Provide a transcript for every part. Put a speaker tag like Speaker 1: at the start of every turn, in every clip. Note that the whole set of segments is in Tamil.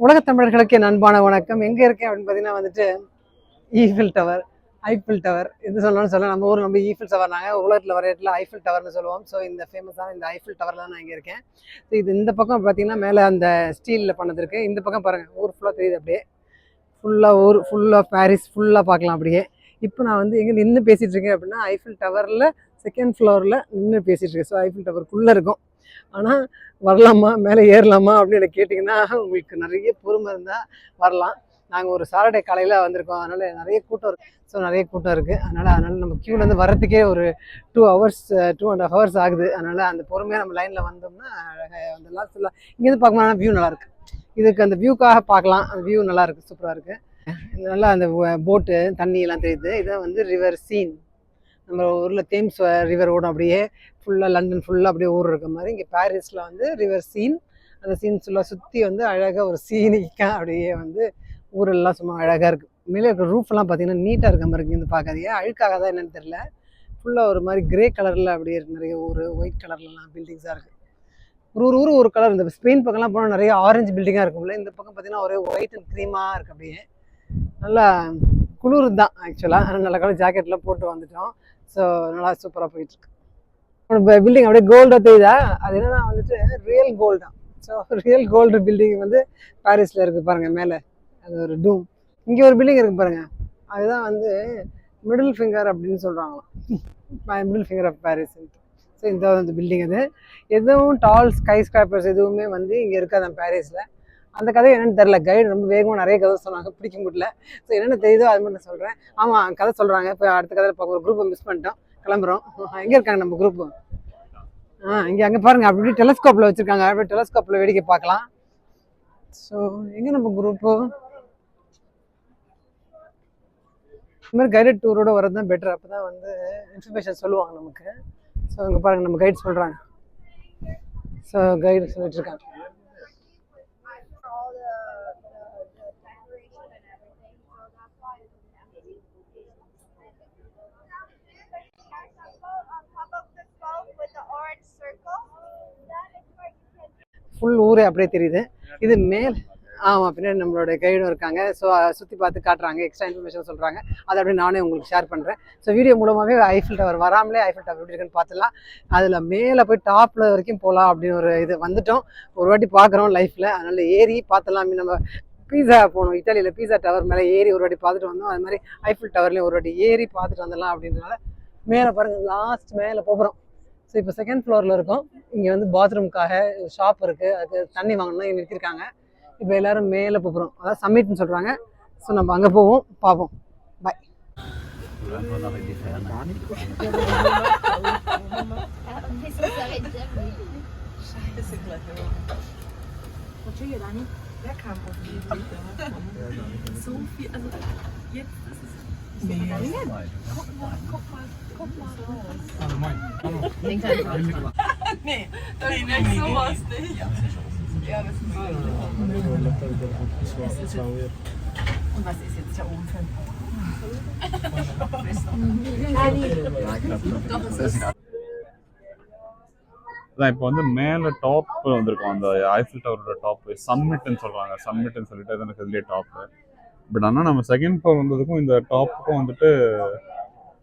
Speaker 1: உலகத் தமிழர்களுக்கு என் அன்பான வணக்கம். எங்கே இருக்கேன் அப்படின்னு பார்த்தீங்கன்னா வந்துட்டு ஈஃபில் டவர் ஐஃபில் டவர் எது சொன்னாலும் சொல்ல நம்ம ஊர் நம்ம ஈஃபில் டவர் நாங்கள் உலகத்தில் வர இடத்துல ஐஃபில் டவர்னு சொல்லுவோம். ஸோ இந்த ஃபேமஸான இந்த ஐஃபில் டவரில் தான் நான் இங்கே இருக்கேன். ஸோ இது இந்த பக்கம் பார்த்தீங்கன்னா மேலே அந்த ஸ்டீலில் பண்ணதுருக்கு இந்த பக்கம் பாருங்கள் ஊர் ஃபுல்லாக தெரியுது அப்படியே. ஃபுல்லாக ஊர் ஃபுல்லாக பாரிஸ் ஃபுல்லாக பார்க்கலாம் அப்படியே. இப்போ நான் வந்து எங்கே நின்று பேசிகிட்டு இருக்கேன் அப்படின்னா ஐஃபில் டவரில் செகண்ட் ஃப்ளோரில் நின்று பேசிகிட்டு இருக்கேன். ஸோ ஐஃபில் டவருக்குள்ளே இருக்கும். ஆனால் வரலாமா? மேலே ஏறலாமா? அப்படின்னு கேட்டிங்கன்னா உங்களுக்கு நிறைய பொறுமை இருந்தால் வரலாம். நாங்கள் ஒரு சாட்டர்டே காலையில் வந்திருக்கோம். அதனால் நிறைய கூட்டம் இருக்குது ஸோ நிறைய கூட்டம் இருக்குது அதனால் அதனால் நம்ம க்யூலேருந்து வர்றதுக்கே ஒரு two hours two and half hours ஆகுது. அதனால் அந்த பொறுமையாக நம்ம லைனில் வந்தோம்னா அழகாக வந்துடலாம் சொல்லலாம் இங்கேருந்து பார்க்கணும்னா வியூ நல்லாயிருக்கு இதுக்கு அந்த வியூக்காக பார்க்கலாம். அந்த வியூ நல்லாயிருக்கு சூப்பராக இருக்குது நல்லா அந்த போட்டு தண்ணியெல்லாம் தெரியுது. இதான் வந்து ரிவர் சீன் நம்ம ஊரில் தேம்ஸ் ரிவர் ஓடும் அப்படியே ஃபுல்லாக லண்டன் ஃபுல்லாக அப்படியே ஊர் இருக்க மாதிரி. இங்கே பாரிஸில் வந்து ரிவர் சீன் அந்த சீன் ஃபுல்லாக சுற்றி வந்து அழகாக ஒரு சீனிக்காக அப்படியே வந்து ஊரெல்லாம் சும்மா அழகாக இருக்குது மேலே இருக்கிற ரூஃப்லாம் பார்த்தீங்கன்னா நீட்டாக இருக்க மாதிரி இருக்குது பார்க்காதீங்க. அழுக்காக தான் என்னென்னு தெரில ஃபுல்லாக ஒரு மாதிரி கிரே கலரில் அப்படியே இருக்கு நிறைய ஊர் ஒயிட் கலர்லலாம் பில்டிங்ஸாக இருக்குது ஒரு ஒரு ஊர் ஒரு கலர் இந்த ஸ்பெயின் பக்கம்லாம் போனால் நிறைய ஆரஞ்சு பில்டிங்காக இருக்கும்ல இந்த பக்கம் பார்த்தீங்கன்னா ஒரே ஒயிட் அண்ட் க்ரீமாக இருக்குது அப்படியே. நல்லா குளிர் தான் ஆக்சுவலாக நல்ல கலர் ஜாக்கெட்லாம் போட்டு வந்துட்டோம். ஸோ நல்லா சூப்பராக போயிட்டுருக்கு. பில்டிங் அப்படியே கோல்டாக தெரியுதா? அது என்னன்னா வந்துட்டு ரியல் கோல்டா ஸோ ரியல் கோல்டு பில்டிங் வந்து பாரிஸில் இருக்குது பாருங்கள் மேலே. அது ஒரு டூம் இங்கே ஒரு பில்டிங் இருக்குது பாருங்கள் அதுதான் வந்து மிடில் ஃபிங்கர் அப்படின்னு சொல்கிறாங்களாம் middle finger of Paris so இந்த பில்டிங் அது. எதுவும் டால் ஸ்கை ஸ்கிராப்பர்ஸ் எதுவுமே வந்து இங்கே இருக்காது பாரிஸில் அந்த கதை என்னன்னு தெரில கைடு ரொம்ப வேகமாக நிறைய கதை சொன்னாங்க. பிடிக்க முடியல. ஸோ என்னென்ன தெரியுதோ அது மட்டும் சொல்கிறேன் ஆமாம் கதை சொல்கிறாங்க இப்போ அடுத்த கதையில் பார்க்க ஒரு குரூப்பை மிஸ் பண்ணிட்டோம். கிளம்புறோம். எங்கே இருக்காங்க நம்ம குரூப்பு ஆ இங்கே அங்கே பாருங்கள் அப்படி டெலஸ்கோப்பில் வச்சுருக்காங்க. அப்படியே டெலஸ்கோப்பில் வேடிக்கை பார்க்கலாம். ஸோ எங்கே நம்ம குரூப்பு இந்த மாதிரி கைடட் டூரோட வரது தான் பெட்டர் அப்போ தான் வந்து இன்ஃபர்மேஷன் சொல்லுவாங்க நமக்கு. ஸோ இங்கே பாருங்கள் நம்ம கைட் சொல்கிறாங்க ஸோ கைடு சொல்லிட்டு இருக்காங்க. ஃபுல் ஊரே அப்படியே தெரியுது. இது மேல் ஆமாம் பின்னாடி நம்மளோட கைடும் இருக்காங்க. ஸோ சுற்றி பார்த்து காட்டுறாங்க. எக்ஸ்ட்ரா இன்ஃபர்மேஷன் சொல்கிறாங்க அதை அப்படியே நானே உங்களுக்கு ஷேர் பண்ணுறேன் ஸோ வீடியோ மூலமாகவே ஐஃபில் டவர் வராமலே ஐஃபில் டவர் எப்படி இருக்குன்னு பார்த்துலாம் அதில் மேலே போய் டாப்பில் வரைக்கும் போகலாம் அப்படின்னு ஒரு இது வந்துட்டோம். ஒரு வாட்டி பார்க்குறோம் லைஃப்பில் அதனால் ஏறி பார்த்துலாம் நம்ம பீஸா போனோம். இட்டாலியில் பீஸா டவர் மேலே ஏறி ஒரு வாட்டி பார்த்துட்டு வந்தோம். அது மாதிரி ஐஃபில் டவர்லேயும் ஒரு வாட்டி ஏறி பார்த்துட்டு வந்துடலாம் அப்படின்றனால மேலே பாருங்கள் லாஸ்ட் மேலே போகிறோம் ஸோ இப்போ செகண்ட் ஃப்ளோரில் இருக்கோம். இங்கே வந்து பாத்ரூம்க்காக ஷாப் இருக்குது அதுக்கு தண்ணி வாங்கணும்னா இங்கே நிறுத்திருக்காங்க. இப்போ எல்லாரும் மேலே போகிறோம் அதாவது சம்மிட்னு சொல்கிறாங்க ஸோ நம்ம அங்கே போவோம். பார்ப்போம் பாய்
Speaker 2: அதான் இப்போ வந்து மேலே டாப் வந்திருக்கோம் அந்த ஐஃபில் டவரோட டாப் சம்மிட்னு சொல்றாங்க சம்மிட்னு சொல்லிட்டு அது எனக்கு இதுலேயே டாப் பட் ஆனால் நம்ம செகண்ட் ஃப்ளோர் வந்ததுக்கும் இந்த டாப்புக்கும் வந்துட்டு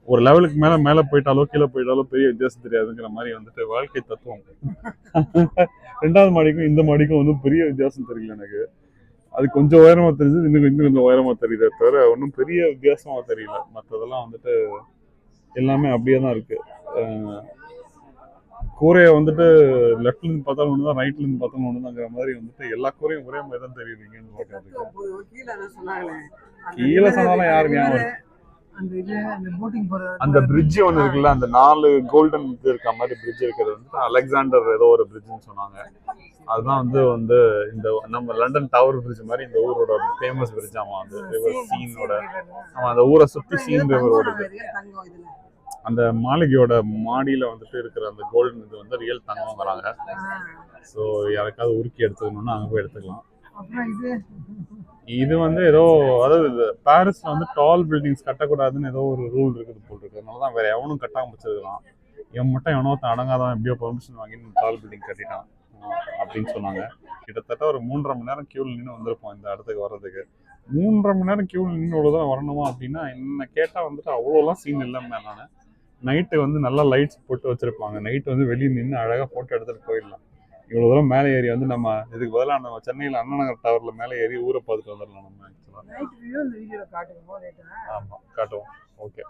Speaker 2: ஒரு லெவலுக்கு மேலே மேலே போயிட்டாலோ கீழே போயிட்டாலோ பெரிய வித்தியாசம் தெரியாதுங்கிற மாதிரி வந்துட்டு வாழ்க்கை தத்துவம். ரெண்டாவது மாடிக்கும் இந்த மாடிக்கும் வந்து பெரிய வித்தியாசம் தெரியல எனக்கு. அது கொஞ்சம் உயரமாக தெரிஞ்சது இன்னும் இன்னும் கொஞ்சம் உயரமாக தெரியல தவிர ஒன்றும் பெரிய வித்தியாசமாக தெரியல. மற்றதெல்லாம் வந்துட்டு எல்லாமே அப்படியே தான் இருக்குது கூரையை வந்துட்டு லெஃப்ட்ல இருந்து பார்த்தாலும் ஒன்று தான் ரைட்ல இருந்து பார்த்தாலும் ஒன்று தாங்கிற மாதிரி வந்துட்டு எல்லா கூரையும் ஒரே மாதிரி தான் தெரியுதுங்கன்னு பார்க்கறதுக்கு. கீழே சொன்னாலும் யாருக்கு ஞாபகம்?
Speaker 1: அந்த
Speaker 2: பிரிட்ஜ் ஒன்று இருக்குல்ல அந்த நாலு கோல்டன் இது இருக்க மாதிரி பிரிட்ஜ் இருக்கிறது வந்து அலெக்சாண்டர் ஏதோ ஒரு பிரிட்ஜ்னு சொன்னாங்க. அதுதான் வந்து வந்து இந்த நம்ம லண்டன் டவர் பிரிட்ஜ் மாதிரி இந்த ஊரோட ஃபேமஸ் பிரிட்ஜ் ஆமா அந்த ரிவர் சீனோட ஆமா அந்த ஊரை சுத்தி சீன் ரிவர் ஓடுது. அந்த மாளிகையோட மாடியில வந்துட்டு இருக்கிற அந்த கோல்டன் இது வந்து ரியல் தங்கம்ங்கிறாங்க ஸோ யாருக்காவது உருக்கி எடுத்துக்கணும்னா அங்கே போய் எடுத்துக்கலாம்.
Speaker 1: இது?
Speaker 2: வந்து ஏதோ அதாவது பாரிஸ்ல வந்து டால் பில்டிங்ஸ் கட்டக்கூடாதுன்னு ஏதோ ஒரு ரூல் இருக்குது போல் இருக்கு. அதனால தான் வேற எவனும் கட்டாம வச்சிருக்கலாம். இவன் மட்டும் எவனோ ஒருத்தன் அடங்காதவன் எப்படியோ பெர்மிஷன் வாங்கி டால் பில்டிங் கட்டிட்டான் அப்படின்னு சொன்னாங்க. கிட்டத்தட்ட ஒரு மூன்றரை மணி நேரம் கியூவில் நின்று வந்திருப்போம் இந்த இடத்துக்கு வர்றதுக்கு. மூன்றரை மணி நேரம் கியூவில் நின்று இவ்வளோ தான் வரணுமா அப்படின்னா என்ன கேட்டால் வந்துட்டு அவ்வளோலாம் சீன் இல்லைமே நான் நைட்டு வந்து நல்லா லைட்ஸ் போட்டு வச்சிருப்பாங்க. நைட் வந்து வெளியே நின்று அழகாக ஃபோட்டோ எடுத்துகிட்டு போயிடலாம். இவ்வளோ தூரம் மேலே ஏறி வந்து நம்ம இதுக்கு பதிலாக நம்ம சென்னையில் அண்ணா நகர் டவரில் மேலே ஏறி ஊரை பார்த்துட்டு வந்துடலாம் நம்ம ஆக்சுவலாக ஆமாம் காட்டுவோம். ஓகே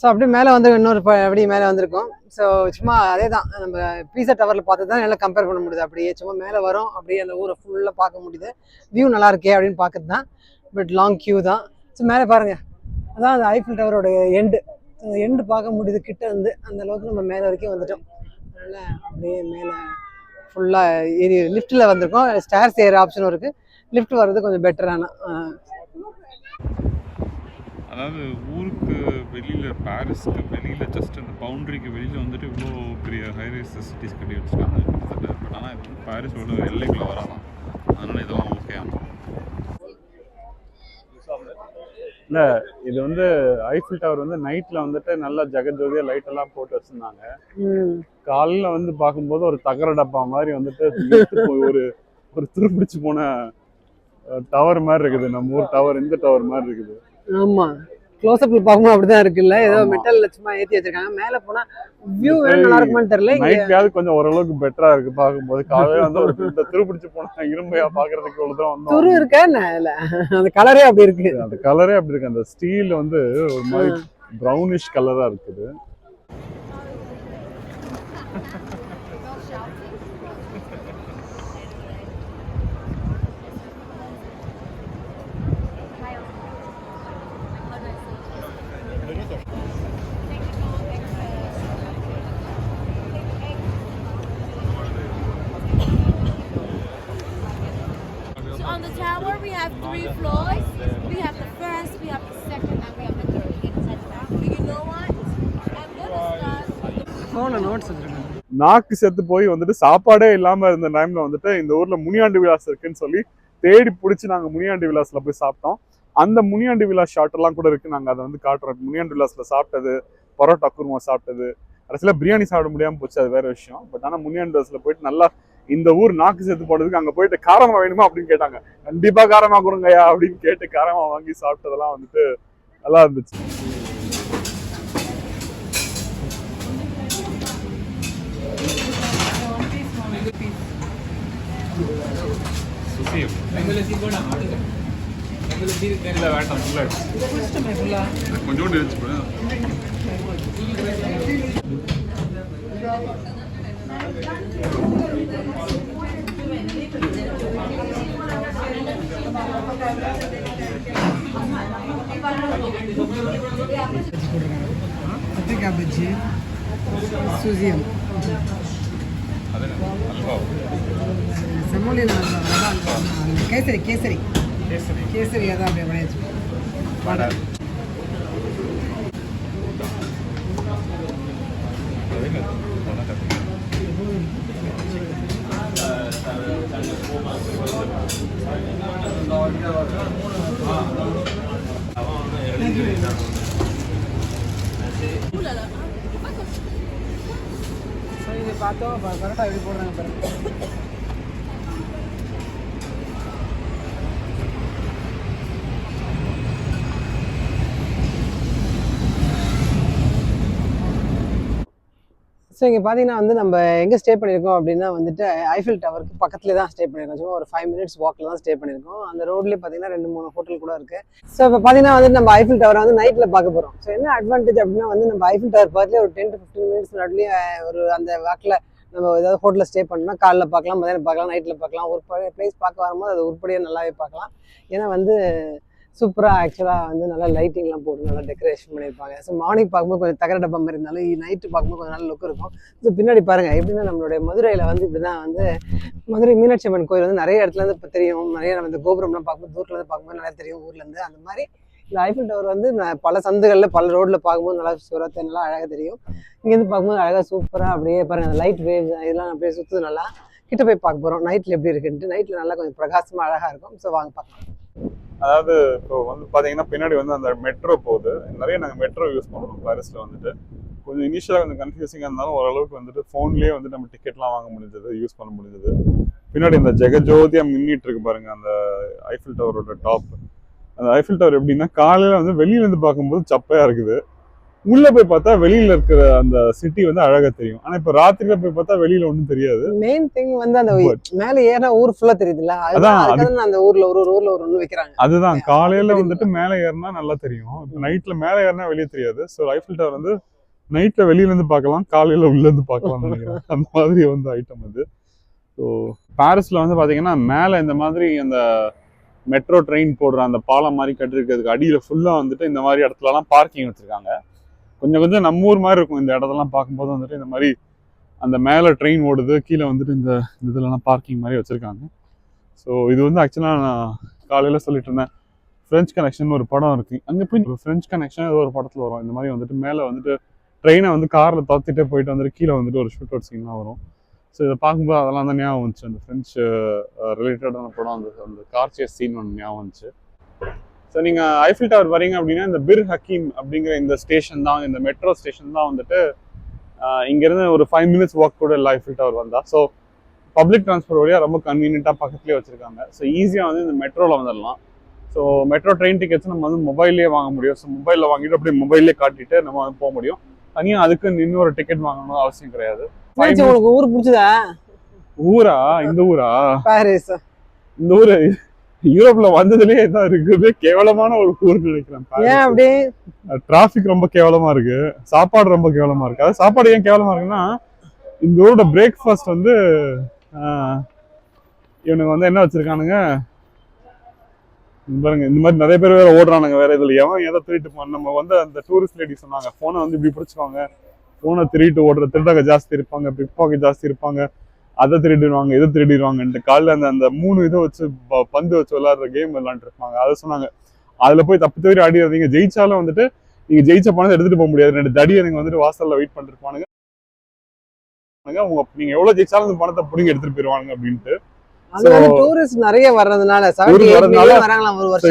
Speaker 1: ஸோ அப்படியே மேலே வந்து இன்னொரு அப்படியே மேலே வந்திருக்கோம். ஸோ சும்மா அதே தான் நம்ம பீஸா டவரில் பார்த்து தான் நல்லா கம்பேர் பண்ண முடியுது. அப்படியே சும்மா மேலே வரோம். அப்படியே அந்த ஊரை ஃபுல்லாக பார்க்க முடியுது. வியூ நல்லா இருக்கே அப்படின்னு பார்க்குறது தான் பட் லாங் கியூ தான். ஸோ மேலே பாருங்கள் அதான் அந்த ஐஃபில் டவரோட எண்டு எண்டு பார்க்க முடியுது. கிட்ட இருந்து அந்த அளவுக்கு நம்ம மேலே வரைக்கும் வந்துட்டோம். அதனால் அப்படியே மேலே ஃபுல்லாக ஏறி லிஃப்ட்டில் வந்திருக்கோம். ஸ்டேர்ஸ் ஏற ஆப்ஷனும் இருக்குது லிஃப்ட் வர்றது கொஞ்சம் பெட்டரான
Speaker 2: அதாவது ஊருக்கு வெளியில் பாரிஸ்க்கு வெளியில் ஜஸ்ட் அந்த பவுண்ட்ரிக்கு வெளியில் வந்துட்டு இவ்வளோ பெரிய ஹைரைஸ் சிட்டிஸ் கட்டி வச்சுருக்காங்க. கிட்டத்தட்ட பட் ஆனால் இது வந்து பாரிஸோட எல்லைக்குள்ளே வராதான். அதனால் இதெல்லாம் ஓகே இல்லை இது வந்து ஐஃபில் டவர் வந்து நைட்டில் வந்துட்டு நல்லா ஜெகஜோதியாக லைட் எல்லாம் போட்டு வச்சுருந்தாங்க. காலையில் வந்து பார்க்கும்போது ஒரு தகர டப்பா மாதிரி வந்துட்டு ஒரு ஒரு துருப்பிடிச்சு போன டவர் மாதிரி இருக்குது. நம்ம ஊர் டவர் இந்த டவர் மாதிரி இருக்குது.
Speaker 1: ஆமா. க்ளோஸ்அப்ல பார்க்கும்போது அப்படிதான் இருக்குல்ல. ஏதோ. மெட்டல் சும்மா ஏத்தி வச்சிருக்காங்க. மேல போனா வியூ வேற நல்லா இருக்குமான்னு தெரியல.
Speaker 2: நைட்லயாவது கொஞ்சம் ஓரளவுக்கு பெட்டரா இருக்கு பார்க்கும்போது. காலையில வந்து ஒரு இந்த துருப்பிடிச்சு போன இரும்பையா பாக்குறதுக்கு இவ்வளவு தூரம்
Speaker 1: துரு
Speaker 2: வந்தோம்
Speaker 1: இருக்கா இல்ல. அந்த கலரே அப்படி இருக்கு.
Speaker 2: அந்த கலரே அப்படி இருக்கு. அந்த ஸ்டீல் வந்து ஒரு மாதிரி ப்ரௌனிஷ் கலரா இருக்குது
Speaker 3: So on the tower, we have three floors. We have the first, we have the second, and we have the third. You know what? I'm gonna start.
Speaker 1: போன நோட்ஸ் வச்சிருக்காங்க
Speaker 2: நாக்கு செத்து போய் வந்துட்டு சாப்பாடே இல்லாம இருந்த டைம்ல வந்துட்டு இந்த ஊர்ல முனியாண்டி விலாஸ் இருக்குன்னு சொல்லி தேடி பிடிச்சி நாங்க முனியாண்டி விலாஸ்ல போய் சாப்பிட்டோம் அந்த முனியாண்டி விலாஸ் ஷாட் எல்லாம் கூட இருக்கு நாங்க அதை வந்து காட்டுறோம் முனியாண்டி விலாஸ்ல சாப்பிட்டது பரோட்டா குருமா சாப்பிட்டது கடைசியில பிரியாணி சாப்பிட முடியாம போச்சு அது வேற விஷயம் பட் ஆனா முனியாண்டி விலாஸ்ல போயிட்டு நல்லா இந்த ஊர் நாக்கு செத்து போனதுக்கு அங்க போயிட்டு காரமா வேணுமா அப்படின்னு கேட்டாங்க. கண்டிப்பா காரமா கொடுங்கய்யா அப்படின்னு கேட்டு காரமா வாங்கி சாப்பிட்டதெல்லாம் வந்துட்டு நல்லா இருந்துச்சு. கொஞ்சோண்டு até
Speaker 1: cada dia sozinho
Speaker 2: Samuel não
Speaker 1: está lá lá
Speaker 2: que
Speaker 1: seria que seria que
Speaker 2: seria da beleza para
Speaker 1: Thank you. பார்த்தோம். கரெக்டாக எப்படி போடுறாங்க பாருங்க. ஸோ இங்கே பார்த்தீங்கன்னா வந்து நம்ம எங்கே ஸ்டே பண்ணியிருக்கோம் அப்படின்னா வந்துட்டு ஐஃபில் டவருக்கு பக்கத்துலேயே தான் ஸ்டே பண்ணியிருக்கோம். சும்மா ஒரு ஃபைவ் மினிட்ஸ் வாக்கில் தான் ஸ்டே பண்ணியிருக்கோம். அந்த ரோட்லேயே பார்த்தீங்கன்னா ரெண்டு மூணு ஹோட்டல் கூட இருக்குது ஸோ இப்போ பார்த்தீங்கன்னா வந்து நம்ம ஐஃபில் டவரை வந்து நைட்டில் பார்க்க போகிறோம் ஸோ என்ன அட்வான்டேஜ் அப்படின்னா வந்து நம்ம ஐஃபில் டவர் பக்கத்துலேயே ஒரு டென் டு ஃபிஃப்டின் மினிட்ஸ் நடுலேயே ஒரு அந்த வாக்கில் நம்ம ஏதாவது ஹோட்டலில் ஸ்டே பண்ணோம்னா காலைல பார்க்கலாம் மதியானம் பார்க்கலாம் நைட்டில் பார்க்கலாம். ஒரு பிளேஸ் பார்க்க வரும்போது அது உருப்படியாக நல்லாவே பார்க்கலாம். ஏன்னா வந்து சூப்பராக ஆக்சுவலாக வந்து நல்லா லைட்டிங்லாம் போட்டு நல்லா டெக்கரேஷன் பண்ணியிருப்பாங்க. ஸோ மார்னிங் பார்க்கும்போது கொஞ்சம் தகர டப்பா மாதிரி இருந்தாலும் நைட்டு பார்க்கும்போது கொஞ்சம் நல்ல லுக் இருக்கும். ஸோ பின்னாடி பாருங்கள் எப்படின்னா நம்மளுடைய மதுரையில் வந்து இப்படி தான் வந்து மதுரை மீனாட்சி அம்மன் கோயில் வந்து நிறைய இடத்துல இருந்து இப்போ தெரியும். நிறைய நம்ம இந்த கோபுரம்லாம் பார்க்கும்போது தூரத்துலேருந்து பார்க்கும்போது நல்லா தெரியும் ஊர்லேருந்து அந்த மாதிரி இந்த ஐஃபில் டவர் வந்து பல சந்துகளில் பல ரோட்டில் பார்க்கும்போது நல்லா சுரத்தை நல்லா அழகாக தெரியும். இங்கேருந்து பார்க்கும்போது அழகாக சூப்பராக அப்படியே பாருங்கள் அந்த லைட் வேவ்ஸ் இதெல்லாம் அப்படியே சுற்றுது நல்லா. கிட்ட போய் பார்க்க போகிறோம் நைட்டில் எப்படி இருக்குன்ட்டு. நைட்டில் நல்லா கொஞ்சம் பிரகாசமாக அழகாக இருக்கும். ஸோ வாங்க பார்க்கலாம்.
Speaker 2: அதாவது இப்போ வந்து பார்த்தீங்கன்னா பின்னாடி வந்து அந்த மெட்ரோ போகுது. நிறைய நாங்கள் மெட்ரோ யூஸ் பண்ணுறோம் பாரிஸில் வந்துட்டு. கொஞ்சம் இனிஷியலாக கொஞ்சம் கன்ஃபியூசிங்காக இருந்தாலும் ஓரளவுக்கு வந்துட்டு ஃபோன்லேயே வந்து நம்ம டிக்கெட்லாம் வாங்க முடிஞ்சது யூஸ் பண்ண முடிஞ்சது. பின்னாடி இந்த ஜெகஜோதியாக மின்னிட்டு இருக்கு பாருங்க அந்த ஐஃபில் டவரோட டாப் அந்த ஐஃபில் டவர் எப்படின்னா காலையில் வந்து வெளியில இருந்து பார்க்கும்போது சப்பையாக இருக்குது. உள்ள போய் பார்த்தா வெளியில இருக்கிற அந்த சிட்டி வந்து அழகா தெரியும். ஆனா இப்ப ராத்திரில போய் பார்த்தா வெளியில ஒண்ணும் தெரியாது.
Speaker 1: மெயின் திங் வந்து அந்த மேல ஏறினா ஊர் ஃபுல்லா தெரியுதுல்ல?
Speaker 2: அதான்,
Speaker 1: அந்த ஊர்ல ஒரு ஒரு ஊர்ல ஒரு ஒண்ணு வைக்கிறாங்க.
Speaker 2: அதுதான் காலையில. வந்துட்டு மேலே ஏறினா நல்லா தெரியும். இப்போ நைட்ல மேலே ஏறினா வெளியே தெரியாது. ஸோ ஐஃபில் டவர் வந்து நைட்ல வெளியில இருந்து பார்க்கலாம் காலையில உள்ள இருந்து பார்க்கலாம் நினைக்கிறேன். அந்த மாதிரி வந்து ஐட்டம் அது. ஸோ பாரிஸ்ல வந்து பாத்தீங்கன்னா மேலே இந்த மாதிரி அந்த மெட்ரோ ட்ரெயின் போடுற அந்த பாலம் மாதிரி கட்டிருக்கிறதுக்கு அடியில ஃபுல்லா வந்துட்டு இந்த மாதிரி இடத்துலலாம் பார்க்கிங் வச்சிருக்காங்க. கொஞ்சம் கொஞ்சம் நம்ம ஊர் மாதிரி இருக்கும் இந்த இடத்தெல்லாம் பார்க்கும்போது வந்துட்டு இந்த மாதிரி அந்த மேலே ட்ரெயின் ஓடுது கீழே வந்துட்டு இந்த இதுலலாம் பார்க்கிங் மாதிரி வச்சுருக்காங்க. ஸோ இது வந்து ஆக்சுவலாக நான் காலையில் சொல்லிட்டு இருந்தேன். ஃப்ரெஞ்ச் கனெக்ஷன் ஒரு படம் இருக்குது அங்கே போய் ஒரு ஃப்ரெஞ்ச் கனெக்ஷன் ஏதோ ஒரு படத்தில் வரும். இந்த மாதிரி வந்துட்டு மேலே வந்துட்டு ட்ரெயினை வந்து காரில் தத்திட்டே போயிட்டு வந்துட்டு கீழே வந்துட்டு ஒரு ஷூட் அவுட் சீன்லாம் வரும். ஸோ இதை பார்க்கும்போது அதெல்லாம் தான் ஞாபகம் வந்துச்சு. அந்த ஃப்ரெஞ்சு ரிலேட்டடான படம் அந்த அந்த கார் சேஸ் சீன் ஒன்று ஞாபகம் வந்துச்சு. ஸோ நீங்கள் ஐஃபில் டவர் வரீங்க அப்படின்னா இந்த பிர் ஹக்கீம் அப்படிங்கிற இந்த ஸ்டேஷன் தான் இந்த மெட்ரோ ஸ்டேஷன் தான் வந்துட்டு இங்கிருந்து ஒரு ஃபைவ் மினிட்ஸ் வாக் கூட இல்லை ஐஃபில் டவர் வந்தா. ஸோ பப்ளிக் டிரான்ஸ்போர்ட் வழியாக ரொம்ப கன்வீனியண்ட்டாக பக்கத்துலேயே வச்சுருக்காங்க. ஸோ ஈஸியாக வந்து இந்த மெட்ரோவில் வந்துடலாம் ஸோ மெட்ரோ ட்ரெயின் டிக்கெட்ஸ் நம்ம வந்து மொபைல்லேயே வாங்க முடியும். ஸோ மொபைலில் வாங்கிட்டு அப்படியே மொபைல்லே காட்டிட்டு நம்ம வந்து போக முடியும். தனியாக அதுக்கு இன்னொரு டிக்கெட் வாங்கணும் அவசியம் கிடையாது.
Speaker 1: உங்களுக்கு ஊர் பிடிச்சதா?
Speaker 2: ஊரா? இந்த ஊரா?
Speaker 1: பாரிஸ்
Speaker 2: இந்த ஊரு? யூரோப்ல வந்ததுலயே தான் இருக்குது கேவலமான ஒரு ஊர் நினைக்கிறேன்
Speaker 1: ஏன் அப்படி?
Speaker 2: டிராபிக் ரொம்ப கேவலமா இருக்கு. சாப்பாடு ரொம்ப கேவலமா இருக்கு. அது சாப்பாடு ஏன் கேவலமா இருக்குன்னா இந்த ஊரோட பிரேக்ஃபாஸ்ட் வந்து ஆஹ், இவனுங்க வந்து என்ன வச்சிருக்கானுங்க? பாருங்க இந்த மாதிரி நிறைய பேர் வேற ஓடுறானுங்க வேற இதுல எவன் எதை திருட்டு போன நம்ம வந்து அந்த டூரிஸ்ட் லேடி சொன்னாங்க. போனை வந்து இப்படி பிடிச்சுக்கோங்க. போனை திருட்டு ஓடுற திருடங்க ஜாஸ்தி இருப்பாங்க பிக் பாக்கெட் ஜாஸ்தி இருப்பாங்க. அதை திருடிடுவாங்க இதை திருடிடுவாங்கன்ட்டு காலைல அந்த அந்த மூணு இதை வச்சு பந்து வச்சு விளையாடுற கேம் விளையாண்டு இருப்பாங்க அதை சொன்னாங்க. அதுல போய் தப்பு தவிர அடியாதீங்க ஜெயிச்சாலும் வந்துட்டு நீங்க ஜெயிச்ச பணத்தை எடுத்துட்டு போக முடியாது. ரெண்டு தடி எனக்கு வந்துட்டு வாசல்ல வெயிட் பண்ணிருப்பானுங்க. உங்க நீங்க எவ்வளவு ஜெயிச்சாலும் அந்த பணத்தை புடிங்க எடுத்துட்டு போயிருவானுங்க அப்படின்ட்டு.
Speaker 1: நிறைய வர்றதுனால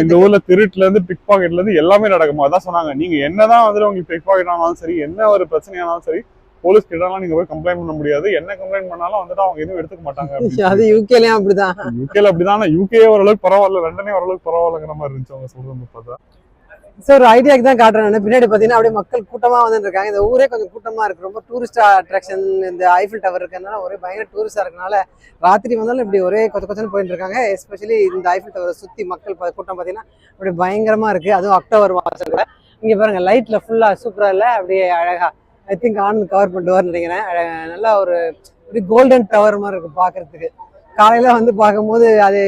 Speaker 2: இந்த ஊர்ல திருட்டுல இருந்து பிக் பாக்கெட்ல இருந்து எல்லாமே நடக்குமா? அதான் சொன்னாங்க. நீங்க என்னதான் வந்துட்டு உங்களுக்கு பிக் பாக்கெட் ஆனாலும் சரி என்ன ஒரு பிரச்சனை ஆனாலும் சரி போலீஸ் கிட்டலாம் நீங்க போய் கம்ப்ளைண்ட் பண்ண முடியாது. என்ன கம்ப்ளைண்ட் பண்ணாலும் வந்துட்டு அவங்க எதுவும் எடுத்துக்க மாட்டாங்க
Speaker 1: அது யூகேலயும் அப்படிதான்?
Speaker 2: யூகேல அப்படிதான். யூகே ஓரளவுக்கு பரவாயில்ல. லண்டனே ஓரளவுக்கு பரவாயில்லங்கிற மாதிரி இருந்துச்சு அவங்க சொல்றது பார்த்தா.
Speaker 1: ஸோ ஒரு ஐடியாக்கு தான் காட்டுறேன் பின்னாடி பார்த்தீங்கன்னா அப்படியே மக்கள் கூட்டமாக வந்துட்டு இருக்காங்க. இந்த ஊரே கொஞ்சம் கூட்டமாக இருக்கு. ரொம்ப டூரிஸ்ட் அட்ராக்ஷன் இந்த ஐஃபில் டவர் இருக்கிறதுனால ஒரே பயங்கர டூரிஸ்டாக இருக்கனால ராத்திரி வந்தாலும் இப்படி ஒரே கொச்ச கொச்சன்னு போயிட்டு இருக்காங்க. எஸ்பெஷலி இந்த ஐஃபில் டவரை சுற்றி மக்கள் கூட்டம் பார்த்தீங்கன்னா அப்படியே பயங்கரமாக இருக்கு. அதுவும் அக்டோபர் மாதத்துல இங்கே பாருங்க லைட்டில் ஃபுல்லாக சூப்பராக இல்லை? அப்படியே அழகா. ஐ திங்க் ஆனந்த் கவர் பண்ணிட்டு நினைக்கிறேன். நல்லா ஒரு ஒரு கோல்டன் டவர் மாதிரி இருக்கும் பார்க்கறதுக்கு. காலையில் வந்து பார்க்கும்போது அது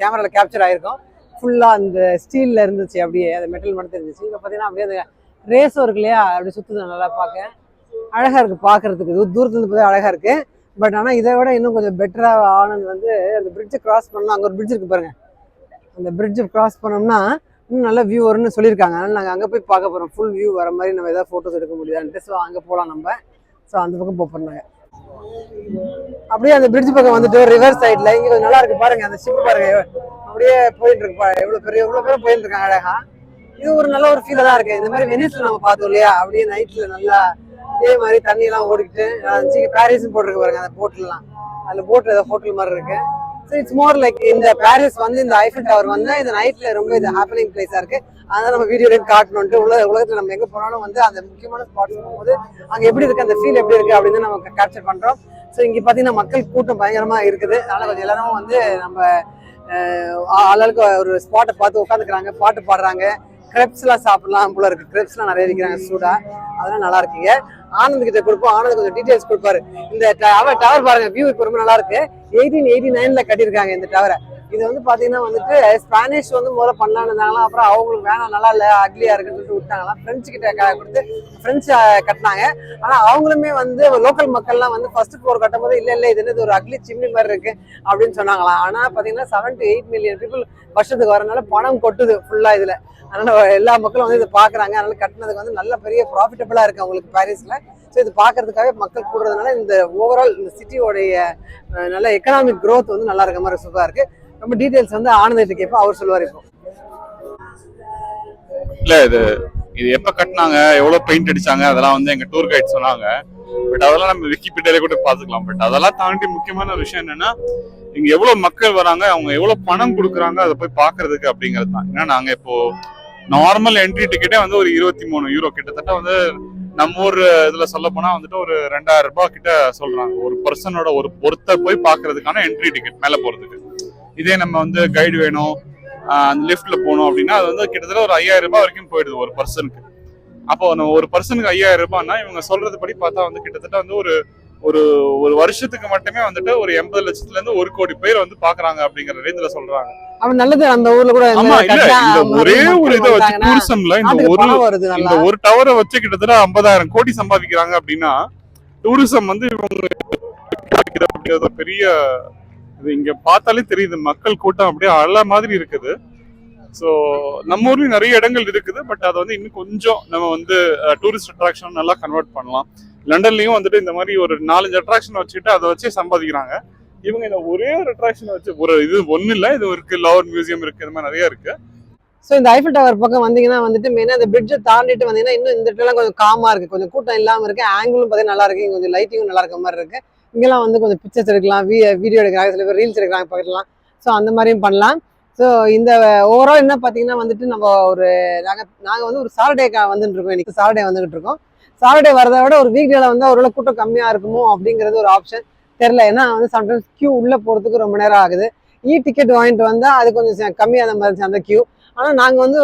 Speaker 1: கேமராவில் கேப்சர் ஆகிருக்கும் ஃபுல்லாக அந்த ஸ்டீலில் இருந்துச்சு அப்படியே அந்த மெட்டல் மட்டும் இருந்துச்சு இப்போ பார்த்தீங்கன்னா அப்படியே அந்த ரேஸும் இருக்கு இல்லையா அப்படி சுற்றுது நல்லா பார்க்க. அழகாக இருக்குது பார்க்கறதுக்கு. தூரத்துலேருந்து பார்த்தா அழகாக இருக்குது பட் ஆனால் இதை விட இன்னும் கொஞ்சம் பெட்டராக ஆனது வந்து அந்த பிரிட்ஜை கிராஸ் பண்ணால் அங்கே ஒரு பிரிட்ஜ் இருக்கு பாருங்கள் அந்த பிரிட்ஜை கிராஸ் பண்ணோம்னா இன்னும் நல்ல வியூ வரும்னு சொல்லியிருக்காங்க. அதனால் நாங்கள் அங்கே போய் பார்க்க போகிறோம் ஃபுல் வியூ வர மாதிரி நம்ம எதாவது ஃபோட்டோஸ் எடுக்க முடியாதுன்ட்டு. ஸோ அங்கே போகலாம் நம்ம. ஸோ அந்த பக்கம் போகிறோம் நாங்கள் அப்படியே அந்த பிரிட்ஜ் பக்கம் வந்துட்டு ரிவர் சைடில் இங்கே கொஞ்சம் நல்லா இருக்கு பாருங்க. அந்த ஷிப் பாருங்க. அப்படியே போயிட்டு இருக்கு பாரு எவ்வளோ பெரிய எவ்வளோ பேரும் போயிட்டு இருக்காங்க அழகா. இது ஒரு நல்ல ஒரு ஃபீலாக தான் இருக்கு. இந்த மாதிரி வெனிஸ்ல நம்ம பார்த்தோம் இல்லையா? அப்படியே நைட்டில் நல்லா இதே மாதிரி தண்ணியெல்லாம் ஓடிக்கிட்டு இருந்துச்சு பாரிஸ் போட்டிருக்கு பாருங்க. அந்த போட்லாம் அதில் போட்டில் ஏதோ ஹோட்டல் மாதிரி இருக்கு. ஸோ இட்ஸ் மோர் லைக் இந்த பாரிஸ் வந்து இந்த ஐஃபில் டவர் வந்து இந்த நைட்ல ரொம்ப இது ஹாப்பனிங் பிளேஸா இருக்கு. அதனால நம்ம வீடியோ எடுத்து காட்டணும்ட்டு உலக உலகத்துல நம்ம எங்க போனாலும் வந்து அந்த முக்கியமான ஸ்பாட்ஸ் போகும்போது அங்க எப்படி இருக்கு அந்த ஃபீல் எப்படி இருக்கு அப்படின்னு நம்ம கேப்சர் பண்றோம். ஸோ இங்க பாத்தீங்கன்னா மக்கள் கூட்டம் பயங்கரமா இருக்குது. அதனால கொஞ்சம் எல்லாரும் வந்து நம்ம ஆளாளுக்கு ஒரு ஸ்பாட்டை பார்த்து உட்காந்துக்கிறாங்க பாட்டு பாடுறாங்க. கிரெப்ஸ்லாம் சாப்பிடலாம் போல இருக்கு. கிரெப்ஸ்லாம் நிறைய விற்கிறாங்க சூடா. அதெல்லாம் நல்லா இருக்குங்க. ஆனந்த் கிட்ட கொடுப்போம். ஆனந்த் கொஞ்சம் டீடைல்ஸ் கொடுப்பாரு. இந்த டவர் பாருங்க வியூ இப்போ ரொம்ப நல்லா இருக்கு. எயிட்டீன் எயிட்டி நைன்ல கட்டியிருக்காங்க இந்த டவரை இது வந்து பாத்தீங்கன்னா வந்துட்டு ஸ்பானிஷ் வந்து முதல்ல பண்ணலான்னு இருந்தாங்களாம் அப்புறம் அவங்களுக்கு வேணாம் நல்லா இல்ல அக்லியா இருக்குன்னு சொல்லிட்டு விட்டாங்களாம் பிரெஞ்சு கிட்ட கொடுத்து பிரெஞ்சு கட்டினாங்க. ஆனா அவங்களுமே வந்து லோக்கல் மக்கள்லாம் வந்து ஃபர்ஸ்ட் ஃப்ளோர் கட்டும் போது இல்ல இல்ல இது என்னது ஒரு அக்லி சிம்னி மாதிரி இருக்கு அப்படின்னு சொன்னாங்களாம். ஆனா பாத்தீங்கன்னா seven to eight million people வருஷத்துக்கு வரனால பணம் கொட்டுது ஃபுல்லா இதுல. அதனால எல்லா மக்களும் வந்து இதை பாக்குறாங்க. அதனால கட்டினதுக்கு வந்து நல்ல பெரிய ப்ராஃபிட்டபிளா இருக்கு அவங்களுக்கு பாரிஸ்ல ஸோ இது பார்க்கறதுக்காகவே மக்கள் கூடுறதுனால இந்த ஓவரால் இந்த சிட்டியோடைய நல்ல எக்கனாமிக் க்ரோத் வந்து நல்லா இருக்க மாதிரி சுகா இருக்கு. நம்ம டீடைல்ஸ் வந்து ஆனந்திட்டு கேட்போம் அவர் சொல்லுவார் இப்போ.
Speaker 2: இல்ல இது இது எப்ப கட்டினாங்க எவ்வளவு பெயிண்ட் அடிச்சாங்க அதெல்லாம் வந்து எங்க டூர் கைட் சொன்னாங்க. பட் அதெல்லாம் நம்ம விக்கிபீடியால கூட பாத்துக்கலாம் பட் அதெல்லாம் தாண்டி முக்கியமான விஷயம் என்னன்னா இங்க எவ்வளவு மக்கள் வராங்க அவங்க எவ்வளவு பணம் கொடுக்குறாங்க அதை போய் பாக்குறதுக்கு அப்படிங்கிறது தான். ஏன்னா நாங்க இப்போ நார்மல் என்ட்ரி டிக்கெட்டே வந்து ஒரு இருபத்தி மூணு யூரோ கிட்டத்தட்ட வந்து நம்ம ஊர் இதுல சொல்ல போனா வந்துட்டு ஒரு ரெண்டாயிரம் ரூபாய் கிட்ட சொல்றாங்க. ஒரு பர்சனோட ஒரு ஒருத்தர் போய் பாக்குறதுக்கான என்ட்ரி டிக்கெட் மேல போறதுக்கு. இதே நம்ம வந்து கைடு வேணும். அந்த லிஃப்ட்ல போகணும் அப்படின்னா அது வந்து கிட்டத்தட்ட ஒரு ஐயாயிரம் ரூபாய் வரைக்கும் போயிடுது ஒரு பர்சனுக்கு அப்போ நம்ம ஒரு பர்சனுக்கு ஐயாயிரம் ரூபாய்னா இவங்க சொல்றது படி பார்த்தா வந்து கிட்டத்தட்ட வந்து ஒரு ஒரு ஒரு வருஷத்துக்கு மட்டுமே வந்துட்டு ஒரு எண்பது லட்சத்துல இருந்து ஒரு கோடி பேர் வந்து பாக்குறாங்க அப்படிங்கிற ரேஞ்சில சொல்றாங்க.
Speaker 1: அவன் நல்லது அந்த ஊர்ல கூட
Speaker 2: ஆமா இல்ல இந்த ஒரே ஒரு இதை வச்சு டூரிசம்ல இந்த ஒரு இந்த ஒரு டவரை வச்சு கிட்டத்தட்ட ஐம்பதாயிரம் கோடி சம்பாதிக்கிறாங்க அப்படின்னா டூரிசம் வந்து இவங்க பெரிய இது இங்கே பார்த்தாலே தெரியுது. மக்கள் கூட்டம் அப்படியே அழ மாதிரி இருக்குது. ஸோ நம்ம ஊர்லேயும் நிறைய இடங்கள் இருக்குது. பட் அதை வந்து இன்னும் கொஞ்சம் நம்ம வந்து டூரிஸ்ட் அட்ராக்ஷன் நல்லா கன்வெர்ட் பண்ணலாம். லண்டன்லேயும் வந்துட்டு இந்த மாதிரி ஒரு நாலஞ்சு அட்ராக்ஷன் வச்சுட்டு அதை வச்சே சம்பாதிக்கிறாங்க. இவங்க இந்த ஒரே ஒரு அட்ராக்ஷன் வச்சு ஒரு இது ஒன்றும் இல்லை. இது இருக்கு லவர் மியூசியம் இருக்கு இந்த மாதிரி நிறைய இருக்கு.
Speaker 1: ஸோ இந்த ஐஃபில் டவர் பக்கம் வந்தீங்கன்னா வந்துட்டு மெயினாக இந்த பிரிட்ஜை தாண்டிட்டு வந்தீங்கன்னா இன்னும் இந்த இடத்துல கொஞ்சம் காமாக இருக்கு. கொஞ்சம் கூட்டம் இல்லாமல் இருக்கு. ஆங்கிளும் பார்த்தீங்கன்னா நல்லா இருக்கு. கொஞ்சம் லைட்டிங்கும் நல்லா இருக்க மாதிரி இருக்கு. இங்கெல்லாம் வந்து கொஞ்சம் பிக்சர்ஸ் எடுக்கலாம் வீடியோ எடுக்கிறாங்க சில பேர் ரீல்ஸ் எடுக்கிறாங்க பார்க்கலாம் ஸோ அந்த மாதிரியும் பண்ணலாம். ஸோ இந்த ஓவரால் என்ன பார்த்தீங்கன்னா வந்துட்டு நம்ம ஒரு நாங்கள் நாங்கள் வந்து ஒரு சாட்டர்டே வந்துட்டு இருக்கோம் இன்னைக்கு. சாட்டர்டே வந்துகிட்டு இருக்கோம். சாட்டர்டே வரதை விட ஒரு வீக் டேல வந்து ஒருவேளை கூட்டம் கம்மியாக இருக்குமோ அப்படிங்கிறது ஒரு ஆப்ஷன் தெரில ஏன்னா வந்து சம்டைம்ஸ் கியூ உள்ளே போகிறதுக்கு ரொம்ப நேரம் ஆகுது. இ டிக்கெட் வாங்கிட்டு வந்தால் அது கொஞ்சம் கம்மியாக மாதிரி இருந்துச்சு அந்த கியூ ஆனால் நாங்கள் வந்து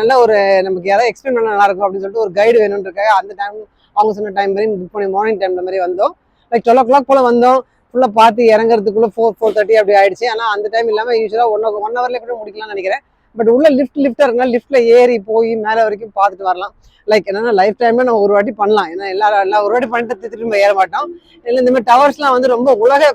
Speaker 1: நல்ல ஒரு நமக்கு யாராவது எக்ஸ்பிளைன் பண்ண நல்லாயிருக்கும் அப்படின்னு சொல்லிட்டு ஒரு கைடு வேணுன்றக்காக அந்த டைம் அவங்க சொன்ன டைம் மாதிரி புக் பண்ணி மார்னிங் டைம்ல மாதிரி வந்தோம். லைக் டுவெல் ஓ கிளாக் போல் வந்தோம். ஃபுல்லாக பார்த்து இறங்குறதுக்குள்ள ஃபோர் ஃபோர் தேர்ட்டி அப்படி ஆயிடுச்சு. ஆனால் அந்த டைம் இல்லாமல் யூஸ்வலாக ஒன் ஒன் ஹவர்லேயே கூட முடிக்கலாம்னு நினைக்கிறேன். பட் உள்ள லிஃப்ட் லிஃப்டாக இருக்குன்னா லிஃப்ட்டில் ஏறி போய் மேலே வரைக்கும் பார்த்துட்டு வரலாம். லைக் என்னன்னா லைஃப் டைம்ல நம்ம ஒரு வாட்டி பண்ணலாம். ஏன்னா எல்லா எல்லாம் ஒரு வாட்டி பண்ணிட்டு திரும்ப ஏற மாட்டோம். இல்லை இந்த மாதிரி டவர்ஸ்லாம் வந்து ரொம்ப உலக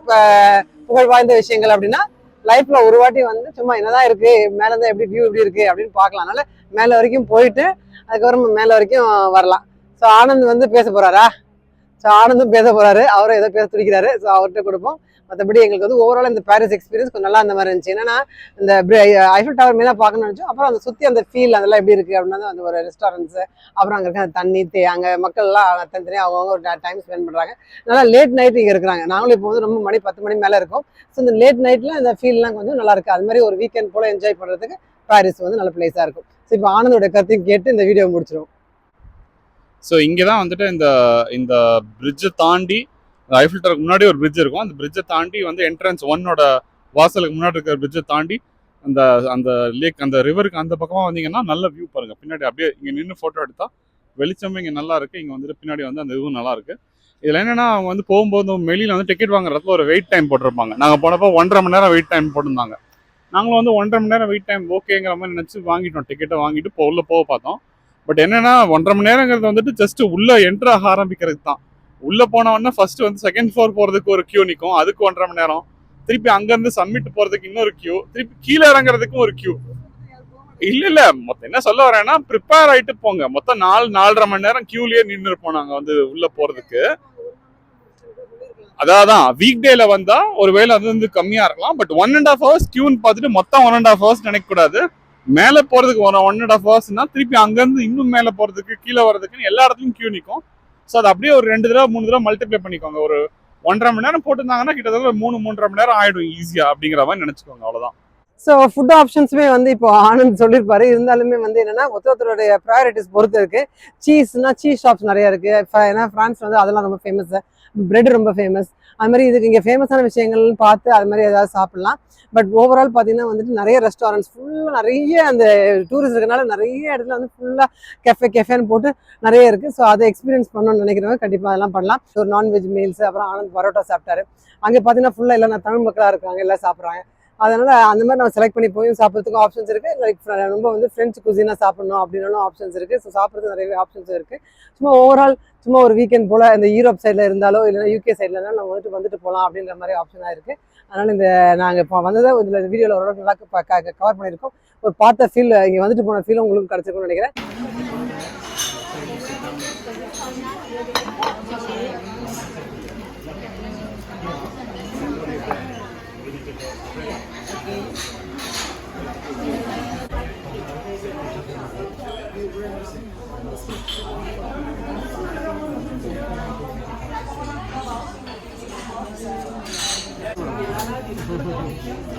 Speaker 1: புகழ் வாய்ந்த விஷயங்கள் அப்படின்னா லைஃப்ல ஒரு வாட்டி வந்து சும்மா என்னதான் இருக்கு மேலே தான் எப்படி வியூ எப்படி இருக்கு அப்படின்னு பார்க்கலாம். அதனால மேலே வரைக்கும் போயிட்டு அதுக்கப்புறம் மேலே வரைக்கும் வரலாம். ஸோ ஆனந்த் வந்து பேச போறாரா? ஸோ ஆனந்தும் பேச போகிறாரு அவரும் ஏதோ பேச துடிக்கிறாரு. ஸோ அவர்கிட்ட கொடுப்போம். மற்றபடி எங்களுக்கு வந்து ஓவரால் இந்த பாரிஸ் எக்ஸ்பீரியன்ஸ் கொஞ்சம் நல்லா அந்த மாதிரி இருந்துச்சு. என்னன்னா இந்த ஐஃபில் டவர் மேலே பார்க்கணும்னு நினச்சோம். அப்புறம் அந்த சுற்றி அந்த ஃபீல் அதெல்லாம் எப்படி இருக்குது அப்படின்னா அந்த ஒரு ரெஸ்டாரண்ட்ஸு அப்புறம் அங்கே இருக்க அந்த தண்ணி தே அங்கே மக்கள்லாம் தனித்தனியாக அவங்கவுங்க ஒரு டைம் ஸ்பெண்ட் பண்ணுறாங்க நல்லா லேட் நைட் இங்கே இருக்கிறாங்க. நாங்களும் இப்போ வந்து ரொம்ப மணி பத்து மணி மேலே இருக்கும். ஸோ இந்த லேட் நைட்டில் இந்த ஃபீல்லாம் கொஞ்சம் நல்லாயிருக்கு அது மாதிரி ஒரு வீக்கெண்ட் போல் என்ஜாய் பண்ணுறதுக்கு பாரிஸ் வந்து நல்ல பிளேஸாக இருக்கும். ஸோ இப்போ ஆனந்தோட கருத்தையும் கேட்டு இந்த வீடியோ முடிச்சிடும்
Speaker 2: ஸோ இங்கே தான் வந்துட்டு இந்த இந்த பிரிட்ஜை தாண்டி ஐஃபில் டவருக்கு முன்னாடி ஒரு பிரிட்ஜ் இருக்கும். அந்த பிரிட்ஜை தாண்டி வந்து என்ட்ரன்ஸ் ஒன்னோட வாசலுக்கு முன்னாடி இருக்கிற பிரிட்ஜை தாண்டி அந்த அந்த லேக் அந்த ரிவருக்கு அந்த பக்கமாக வந்தீங்கன்னா நல்ல வியூ பாருங்க. பின்னாடி அப்படியே இங்கே நின்று ஃபோட்டோ எடுத்தால் வெளிச்சமும் இங்கே நல்லா இருக்குது இங்கே வந்துட்டு பின்னாடி வந்து அந்த இதுவும் நல்லா இருக்குது இதில் என்னென்னா அவங்க வந்து போகும்போது வெளியில் வந்து டிக்கெட் வாங்குற இடத்துல ஒரு வெயிட் டைம் போட்டிருப்பாங்க. நாங்கள் போனப்போ ஒன்றரை மணி நேரம் வெயிட் டைம் போட்டிருந்தாங்க. நாங்களும் வந்து ஒன்றரை மணி நேரம் வெயிட் டைம் ஓகேங்கிற மாதிரி நினச்சி வாங்கிட்டோம். டிக்கெட்டை வாங்கிட்டு இப்போ உள்ளே போக பார்த்தோம். பட் என்னன்னா ஒன்றரை மணி நேரங்கிறது வந்துட்டு ஜஸ்ட் உள்ள என்ட்ரு ஆக ஆரம்பிக்கிறது தான். உள்ள போனவொடனே ஃபர்ஸ்ட் வந்து செகண்ட் ஃப்ளோர் போறதுக்கு ஒரு கியூ நிற்கும் அதுக்கு ஒன்றரை மணி நேரம். திருப்பி அங்கிருந்து சப்மிட் போறதுக்கு இன்னொரு கியூ திருப்பி கீழே இறங்குறதுக்கும் ஒரு கியூ இல்ல இல்ல. மொத்தம் என்ன சொல்ல வரேன்னா ப்ரிப்பேர் ஆயிட்டு போங்க. மொத்தம் நாலு நாலரை மணி நேரம் கியூலயே நின்று இருப்போம் நாங்க வந்து உள்ள போறதுக்கு. அதான் வீக் டேல வந்தா ஒருவேளை அது வந்து கம்மியா இருக்கலாம். But one and half hours கியூன்னு பார்த்துட்டு மொத்தம் ஒன் அண்ட் ஆஃப் ஹவர்ஸ் நினைக்க கூடாது மேலே போகிறதுக்கு ஒரு ஒன் அண்ட் ஆஃப் ஹவர்ஸ்னா திருப்பி அங்கேருந்து இன்னும் மேலே போகிறதுக்கு கீழே வர்றதுக்குன்னு எல்லா இடத்துலையும் கியூ நிற்கும் ஸோ அது அப்படியே ஒரு ரெண்டு தடவை மூணு தடவை மல்டிப்ளை பண்ணிக்கோங்க. ஒரு ஒன்றரை மணி நேரம் போட்டிருந்தாங்கன்னா கிட்டத்தட்ட ஒரு மூணு மூன்றரை மணி நேரம் ஆயிடும் ஈஸியாக அப்படிங்கிற மாதிரி நினச்சிக்கோங்க அவ்வளோதான்
Speaker 1: ஸோ ஃபுட் ஆப்ஷன்ஸுமே வந்து இப்போ ஆனந்த் சொல்லியிருப்பாரு. இருந்தாலுமே வந்து என்னன்னா ஒத்த ஒருத்தருடைய ப்ரையாரிட்டிஸ் பொறுத்து இருக்கு. சீஸ்னா சீஸ் ஷாப்ஸ் நிறைய இருக்கு. ஏன்னா ஃப்ரான்ஸ் வந்து அதெல்லாம் ரொம்ப ஃபேமஸ் பிரெட் ரொம்ப ஃபேமஸ் அது மாதிரி இதுக்கு இங்கே ஃபேமஸான விஷயங்கள்னு பார்த்து அது மாதிரி ஏதாவது சாப்பிட்லாம். பட் ஓவரால் பார்த்தீங்கன்னா வந்துட்டு நிறைய ரெஸ்டாரண்ட்ஸ் ஃபுல்லாக நிறைய அந்த டூரிஸ்ட் இருக்கனால நிறைய இடத்துல வந்து ஃபுல்லாக கெஃபே கெஃபேன்னு போட்டு நிறைய இருக்குது ஸோ அதை எக்ஸ்பீரியன்ஸ் பண்ணணும்னு நினைக்கிறவங்க கண்டிப்பாக அதெல்லாம் பண்ணலாம். ஒரு நான்வெஜ் மீல்ஸ் அப்புறம் ஆனந்த் பரோட்டா சாப்பிட்டாரு. அங்கே பார்த்தீங்கன்னா ஃபுல்லாக எல்லாம் தமிழ் மக்களாக இருக்காங்க எல்லாம் சாப்பிட்றாங்க. அதனால அந்த மாதிரி நம்ம செலக்ட் பண்ணி போய் சாப்பிட்றதுக்கும் ஆப்ஷன்ஸ் இருக்கு. லைக் ரொம்ப வந்து ஃப்ரெண்ட்ஸ் குசினா சாப்பிடணும் அப்படின்னாலும் ஆப்ஷன்ஸ் இருக்கு. ஸோ சாப்பிட்றதுக்கு நிறைய ஆப்ஷன்ஸ் இருக்கு. சும்மா ஓவரால் சும்மா ஒரு வீக்கெண்ட் போல இந்த யூரோப் சைடில் இருந்தாலோ இல்லைன்னா யூகே சைடில் இருந்தாலும் நம்ம வந்துட்டு வந்துட்டு போகலாம் அப்படின்ற மாதிரி ஆப்ஷனாக இருக்கு. அதனால இந்த நாங்கள் இப்போ வந்ததை இதில் வீடியோவில் ஓரளவுக்கு நல்லா கவர் பண்ணியிருக்கோம். ஒரு பார்த்த ஃபீல் இங்கே வந்துட்டு போன ஃபீல் உங்களுக்கு கிடச்சிருக்கும்னு நினைக்கிறேன்.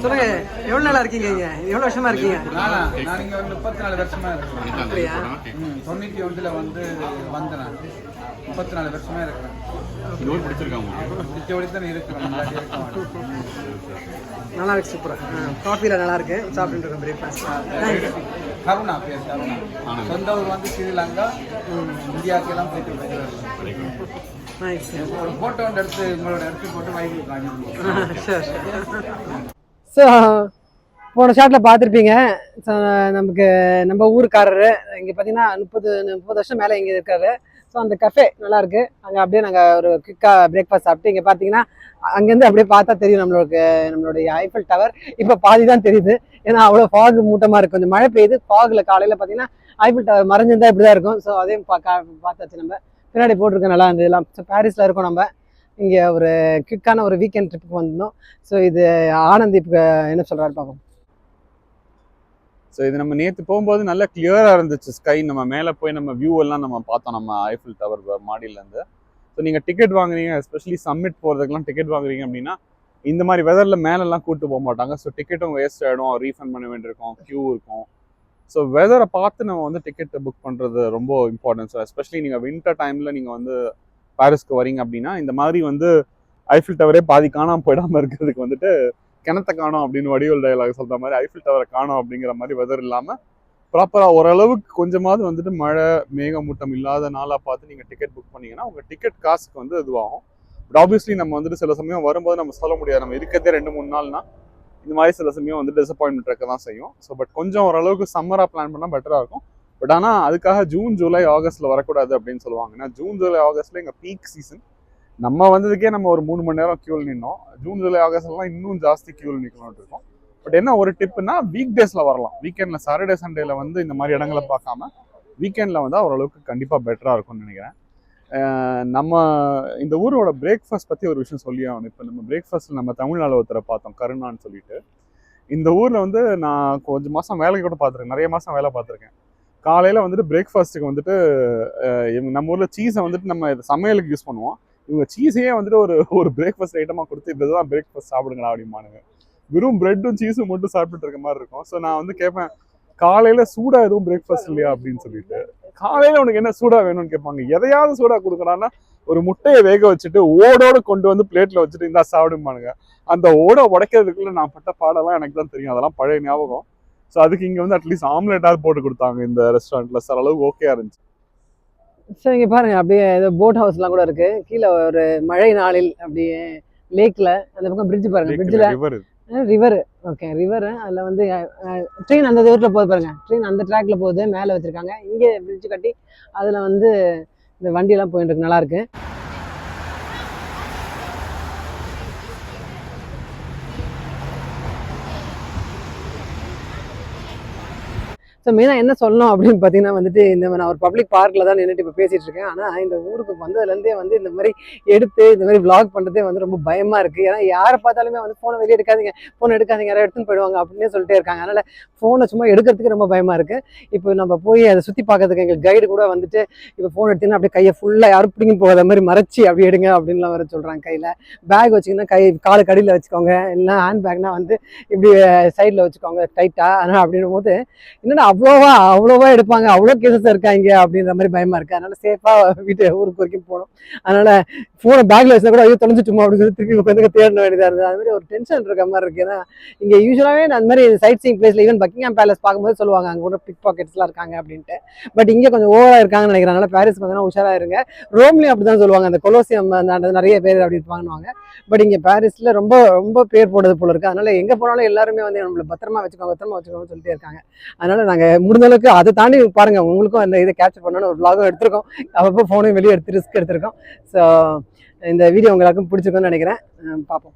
Speaker 1: சொல்லுங்க எவ்வளவு நாளா இருக்கீங்க இங்க? எவ்வளவு வருஷமா இருக்கீங்க?
Speaker 4: நானா நான் இங்க வந்து முப்பத்தி நாலு வருஷமா இருக்கேன்
Speaker 1: அப்படியா?
Speaker 4: தொண்ணூத்தி ஒன்றுல வந்து வந்தேன் நான். முப்பத்தி நாலு வருஷமா இருக்கிறேன். பிடிச்ச தான் இருக்கிறேன். முன்னாடி இருக்க மாட்டேன்.
Speaker 1: நல்லா இருக்கு சூப்பரா காஃபில நல்லா இருக்கு. சாப்பிட்டு இருக்கேன் பிரேக்ஃபாஸ்ட்
Speaker 4: கருணா பேர் கருணா. சொந்த ஊர் வந்து ஸ்ரீலங்கா. இந்தியாவுக்கு எல்லாம் போயிட்டு ஒரு போட்டோ எடுத்து உங்களோட எடுத்து போட்டு காமிக்கணும்
Speaker 1: ஸோ போன ஷாட்டில் பார்த்துருப்பீங்க. ஸோ நமக்கு நம்ம ஊருக்காரரு இங்கே பார்த்தீங்கன்னா முப்பது முப்பது வருஷம் மேலே இங்கே இருக்காரு. ஸோ அந்த கஃபே நல்லாயிருக்கு அங்கே அப்படியே நாங்கள் ஒரு குயிக்காக பிரேக்ஃபாஸ்ட் சாப்பிட்டு இங்கே பார்த்தீங்கன்னா அங்கேருந்து அப்படியே பார்த்தா தெரியும் நம்மளுக்கு நம்மளுடைய ஐஃபில் டவர் இப்போ பாதி தான் தெரியுது. ஏன்னா அவ்வளோ ஃபாக் மூட்டமாக இருக்கும் கொஞ்சம் மழை பெய்யுது. ஃபாகில் காலையில் பார்த்தீங்கன்னா ஐஃபில் டவர் மறைஞ்சிருந்தா இப்படி தான் இருக்கும். ஸோ அதையும் பார்த்தாச்சு நம்ம. பின்னாடி போட்டிருக்கோம் நல்லா இருந்ததுலாம் ஸோ பாரிஸில் இருக்கோம் நம்ம. இங்கே ஒரு குயிக்கான ஒரு வீக்கெண்ட் ட்ரிப்புக்கு வந்திருந்தோம். ஸோ இது ஆனந்த் இப்போ என்ன சொல்கிறாரு பார்ப்போம்
Speaker 2: ஸோ இது நம்ம நேற்று போகும்போது நல்லா கிளியராக இருந்துச்சு ஸ்கை நம்ம மேலே போய் நம்ம வியூ எல்லாம் நம்ம பார்த்தோம். நம்ம ஐஃபில் டவர் மாடியிலேருந்து ஸோ நீங்கள் டிக்கெட் வாங்குறீங்க எஸ்பெஷலி சம்மிட் போகிறதுக்கெல்லாம் டிக்கெட் வாங்குறீங்க அப்படின்னா இந்த மாதிரி வெதரில் மேலெல்லாம் கூட்டு போக மாட்டாங்க. ஸோ டிக்கெட்டும் வேஸ்ட் ஆகிடும் ரீஃபண்ட் பண்ண வேண்டியிருக்கும். க்யூ இருக்கும். ஸோ வெதரை பார்த்து நம்ம வந்து டிக்கெட் புக் பண்ணுறது ரொம்ப இம்பார்ட்டன்ஸ் ஸோ எஸ்பெஷலி நீங்கள் வின்டர் டைமில் நீங்கள் வந்து பாரிஸ்க்கு வரீங்க அப்படின்னா இந்த மாதிரி வந்து ஐஃபில் டவரே பாதி காணாமல் போயிடாமல் இருக்கிறதுக்கு வந்துட்டு கிணத்த காணோம் அப்படின்னு வடிவல் டயலாக் சொல்கிற மாதிரி ஐஃபில் டவரை காணோம் அப்படிங்கிற மாதிரி வெதர் இல்லாமல் ப்ராப்பராக ஓரளவுக்கு கொஞ்சமாவது வந்துட்டு மழை மேகமூட்டம் இல்லாத நாளாக பார்த்து நீங்கள் டிக்கெட் புக் பண்ணீங்கன்னா உங்கள் டிக்கெட் காசுக்கு வந்து இதுவாகும். பட் ஆப்வியஸ்லி நம்ம வந்துட்டு சில சமயம் வரும்போது நம்ம சொல்ல முடியாது. நம்ம இருக்கிறதே ரெண்டு மூணு நாள்னா இந்த மாதிரி சில சமயம் வந்து டிசப்பாயின்மெண்ட் இருக்க தான் செய்யும். ஸோ பட் கொஞ்சம் ஓரளவுக்கு சம்மராக பிளான் பண்ணால் பெட்டராக இருக்கும். பட் ஆனால் அதுக்காக ஜூன் ஜூலை ஆகஸ்ட்டில் வரக்கூடாது அப்படின்னு சொல்லுவாங்க ஏன்னா ஜூன் ஜூலை ஆகஸ்ட்டில் எங்கள் பீக் சீசன் நம்ம வந்ததுக்கே நம்ம ஒரு மூணு மணி நேரம் க்யூல் நின்னோம். ஜூன் ஜூலை ஆகஸ்ட்லாம் இன்னும் ஜாஸ்தி க்யூல் நிற்கணும்னு இருக்கும். பட் என்ன ஒரு டிப்புனா வீக் டேஸில் வரலாம். வீக்கெண்டில் சாட்டர்டே சண்டேல வந்து இந்த மாதிரி இடங்களை பார்க்காம வீக்கெண்டில் வந்து ஓரளவுக்கு கண்டிப்பாக பெட்டராக இருக்கும்னு நினைக்கிறேன். நம்ம இந்த ஊரோட பிரேக்ஃபாஸ்ட் பற்றி ஒரு விஷயம் சொல்லி ஆகணும். இப்போ நம்ம பிரேக்ஃபாஸ்ட்டில் நம்ம தமிழ்நாடு ஒருத்தரை பார்த்தோம் கருணான்னு சொல்லிட்டு. இந்த ஊரில் வந்து நான் கொஞ்சம் மாதம் வேலைக்கு கூட பார்த்துருக்கேன். நிறைய மாதம் வேலை பார்த்துருக்கேன். காலையில் வந்துட்டு பிரேக்ஃபாஸ்ட்டுக்கு வந்துட்டு இவங்க நம்ம ஊரில் சீஸை வந்துட்டு நம்ம சமையலுக்கு யூஸ் பண்ணுவோம். இவங்க சீஸையே வந்துட்டு ஒரு ஒரு பிரேக்ஃபாஸ்ட் ஐட்டமாக கொடுத்து இதுதான் பிரேக்ஃபாஸ்ட் சாப்பிடுங்களா அப்படிம்பானுங்க. வெறும் பிரெட்டும் சீஸும் மட்டும் சாப்பிட்டுட்டு இருக்க மாதிரி இருக்கும். ஸோ நான் வந்து கேட்பேன் காலையில் சூடாக எதுவும் பிரேக்ஃபாஸ்ட் இல்லையா அப்படின்னு சொல்லிட்டு. காலையில் உனக்கு என்ன சூடாக வேணும்னு கேட்பாங்க. எதையாவது சூடாக கொடுக்குறான்னா ஒரு முட்டையை வேக வச்சுட்டு ஓடோடு கொண்டு வந்து பிளேட்டில் வச்சுட்டு இந்தா சாப்பிடுமானுங்க அந்த ஓட உடைக்கிறதுக்குள்ள நான் பட்ட பாடெல்லாம் எனக்கு தான் தெரியும். அதெல்லாம் பழைய ஞாபகம். ஸோ அதுக்கு இங்க வந்து அட்லீஸ்ட் ஆம்லெட்டாவது போட்டு கொடுத்தாங்க இந்த ரெஸ்டாரண்ட்ல சார் அளவுக்கு ஓகே இருந்துச்சு.
Speaker 1: ஸோ இங்கே பாருங்க அப்படியே ஏதோ போட் ஹவுஸ்லாம் கூட இருக்கு. கீழே ஒரு மழை நாளில் அப்படியே லேக்ல அந்த பக்கம் பிரிட்ஜ் பாருங்க பிரிட்ஜில்
Speaker 2: ரிவர்
Speaker 1: ஓகே ரிவர் அதில் வந்து ட்ரெயின் அந்த தூரத்தில் போகுது பாருங்க. ட்ரெயின் அந்த ட்ராக்ல போகுது மேலே வச்சிருக்காங்க. இங்கே பிரிட்ஜ் கட்டி அதில் வந்து இந்த வண்டியெல்லாம் போயிட்டு இருக்கு. நல்லா ஸோ மெயினாக என்ன சொல்லணும் அப்படின்னு பார்த்தீங்கன்னா வந்துட்டு இந்த நான் ஒரு பப்ளிக் பார்க்கில் தான் நின்றுட்டு இப்போ பேசிகிட்டு இருக்கேன். ஆனால் இந்த ஊருக்கு வந்ததுலேருந்தே வந்து இந்த மாதிரி எடுத்து இந்த மாதிரி விளாக் பண்ணுறதே வந்து ரொம்ப பயமாக இருக்குது ஏன்னா யாரை பார்த்தாலுமே வந்து ஃபோனை வெளியே எடுக்காதீங்க. ஃபோன் எடுக்காதீங்க. யாரும் எடுத்துன்னு போயிடுவாங்க அப்படின்னே சொல்லிட்டே இருக்காங்க. அதனால் ஃபோனை சும்மா எடுக்கிறதுக்கு ரொம்ப பயமாக இருக்குது இப்போ நம்ம போய் அதை சுற்றி பார்க்கறதுக்கு எங்களுக்கு கைடு கூட வந்துட்டு இப்போ ஃபோன் எடுத்தீங்கன்னா அப்படியே கையை ஃபுல்லாக யாரும் பிடிங்கி போகாத மாதிரி மறைச்சி அப்படி எடுங்க அப்படின்லாம் வர சொல்கிறாங்க கையில். பேக் வச்சிங்கன்னா கை காலு கடியில் வச்சுக்கோங்க. இல்லைன்னா ஹேண்ட் பேக்னால் வந்து இப்படி சைடில் வச்சுக்கோங்க டைட்டாக அதனால் அப்படின்னும் போது என்னடா அவ்வளோவா அவ்வளோவா எடுப்பாங்க. அவ்வளோ கேசஸ் இருக்காங்க அப்படின்ற மாதிரி பயமா இருக்கு. அதனால சேஃபா வீட்டு ஊருக்கு வரைக்கும் போகணும். அதனால ஃபோனை பேக்கில் வச்சா கூட ஐயோ தொலைஞ்சிட்டுமா அப்படின்னு சொல்லி திருப்பி உட்காந்து தேடின வேண்டியதாக இருந்தது. அது மாதிரி ஒரு டென்ஷன் இருக்க மாதிரி இருக்கு. ஏன்னா இங்கே யூஸ்வலாகவே அந்த மாதிரி சைட் சீங் பிளேஸில் ஈவன் பக்கிங்ஹாம் பேலஸ் பார்க்கும்போது சொல்லுவாங்க அங்கே கூட பிக் பாக்கெட்ஸ்லாம் இருக்காங்க அப்படின்ட்டு. பட் இங்கே கொஞ்சம் ஓவராக இருக்காங்கன்னு நினைக்கிறேன். அதனால பாரிஸ் பார்த்தீங்கன்னா உஷாராக இருங்க. ரோம்லயும் அப்படிதான் சொல்லுவாங்க. அந்த கொலோசியம் அந்த நிறைய பேர் அப்படி இருப்பாங்கன்னு பட் இங்கே பாரிஸில் ரொம்ப ரொம்ப பேர் போடுறது போல இருக்குது அதனால் எங்கே போனாலும் எல்லாருமே வந்து நம்மள பத்திரமா வச்சுக்கோங்க பத்திரமா வச்சுக்கோங்கன்னு சொல்லிட்டே இருக்காங்க. அதனால் நாங்கள் முடிஞ்சளவுக்கு அதை தாண்டி பாருங்கள் உங்களுக்கும் அந்த இதை கேப்சர் பண்ணணும்னு ஒரு vlog எடுத்திருக்கோம். அப்பப்போ ஃபோனையும் வெளியே எடுத்து ரிஸ்க் எடுத்திருக்கோம். ஸோ இந்த வீடியோ உங்களுக்கு பிடிச்சிருக்கும்னு நினைக்கிறேன். பார்ப்போம்.